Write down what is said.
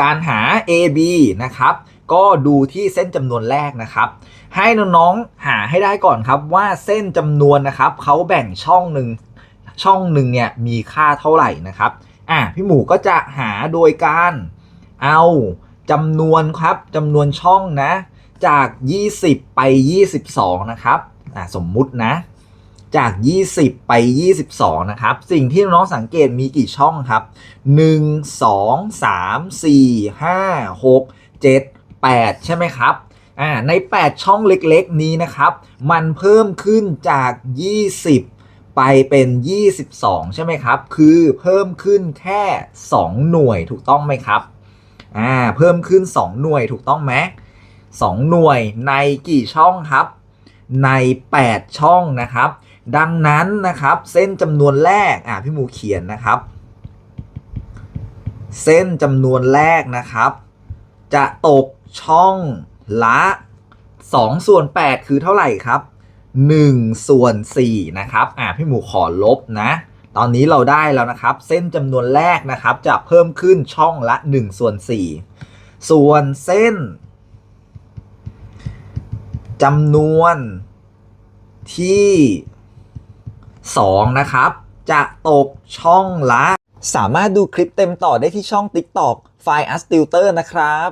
การหา AB นะครับก็ดูที่เส้นจำนวนแรกนะครับ ให้น้องๆหาให้ได้ก่อนครับว่าเส้นจำนวนนะครับเขาแบ่งช่องหนึ่งช่องหนึ่งเนี่ยมีค่าเท่าไหร่นะครับอะพี่หมูก็จะหาโดยการเอาจำนวนครับจำนวนช่องนะจาก 20 ไป 22 นะครับอะสมมุตินะ จาก 20 ไป 22 นะครับ สิ่งที่น้องสังเกตมีกี่ช่องครับ 1 2 3 4 5 6 7 8 ใช่ไหมครับอ่าใน 8 ช่องเล็กๆ นี้นะครับ มันเพิ่มขึ้นจาก 20 ไปเป็น 22 ใช่ไหมครับ คือเพิ่มขึ้นแค่ 2 หน่วยถูกต้องไหมครับอ่าเพิ่มขึ้น 2 หน่วยถูกต้องไหม2หน่วยในกี่ช่องครับ ใน 8 ช่องนะครับ ดังนั้นนะครับเส้นจำนวนแรกอะพี่หมูเขียนนะครับ เส้นจำนวนแรกนะครับ จะตกช่องละ2ส่วน 8 คือเท่าไหร่ครับ1ส่วน4นะครับอะพี่หมูขอลบนะ ตอนนี้เราได้แล้วนะครับ เส้นจำนวนแรกนะครับ จะเพิ่มขึ้นช่องละ1ส่วน4ส่วนเส้น จำนวนที่2นะครับ จะตกช่องละ สามารถดูคลิปเต็มต่อได้ที่ช่อง TikTok ไฟ a s t u t o r นะครับ